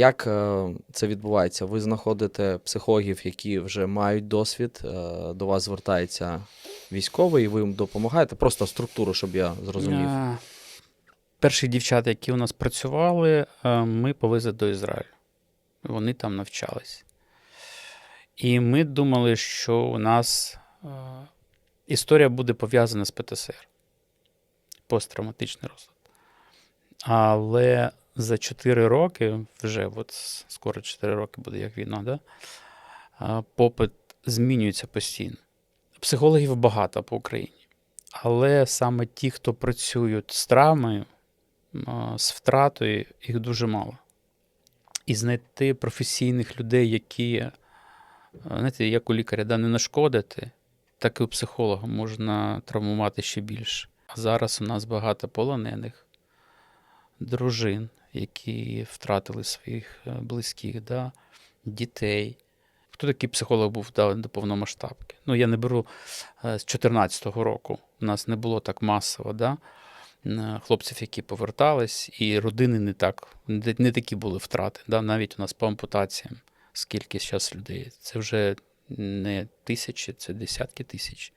Як е, це відбувається? Ви знаходите психологів, які вже мають досвід, е, до вас звертається військовий, і ви їм допомагаєте? Просто структуру, щоб я зрозумів. Е, Перших дівчат, які у нас працювали, ми повезли до Ізраїлю. Вони там навчались. І ми думали, що у нас історія буде пов'язана з ПТСР, посттравматичний розлад. Але за 4 роки, вже от скоро 4 роки буде як війна, да? попит змінюється постійно. Психологів багато по Україні. Але саме ті, хто працюють з травмою, з втратою, їх дуже мало. І знайти професійних людей, які, знаєте, як у лікаря, да, не нашкодити, так і у психолога можна травмувати ще більше. А зараз у нас багато полонених, дружин, які втратили своїх е, близьких, да, дітей. Хто такий психолог був да, до повномасштабки? Ну, я не беру е, з 2014 року. У нас не було так масово, да? е, хлопців, які повертались, і родини не так, не такі були втрати. Да? Навіть у нас по ампутаціям, скільки зараз людей. Це вже не тисячі, це десятки тисяч.